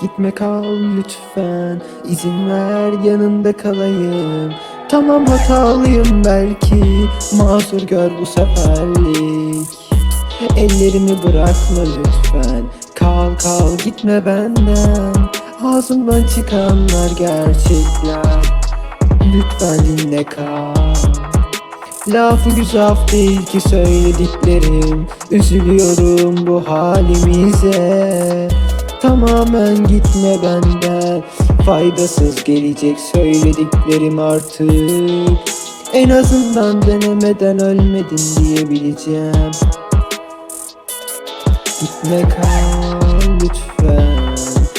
Gitme kal lütfen izin ver yanında kalayım. Tamam hatalıyım belki mazur gör bu seferlik. Ellerimi bırakma lütfen Kal kal gitme benden. Ağzımdan çıkanlar gerçekler Lütfen dinle kal Lafı güzaf değil ki söylediklerim. Üzülüyorum bu halimize. Tamamen gitme benden. Faydasız gelecek söylediklerim artık. En azından denemeden ölmedin diyebileceğim. Gitme kal lütfen.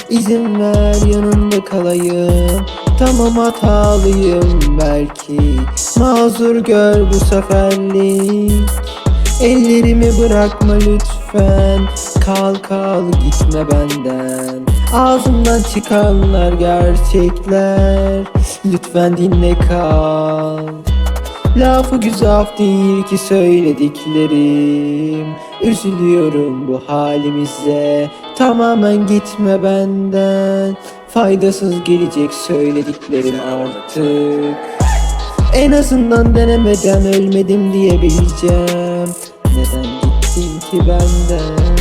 İzin ver yanında kalayım Tamam hatalıyım belki. Mazur gör bu seferlik. Ellerimi bırakma lütfen. Kal kal gitme benden. Ağzımdan çıkanlar gerçekler. Lütfen dinle kal. Lafı güzaf değil ki söylediklerim. Üzülüyorum bu halimize. Tamamen gitme benden Faydasız gelecek söylediklerim artık. En azından denemeden ölmedim diyebileceğim. Neden gittin ki benden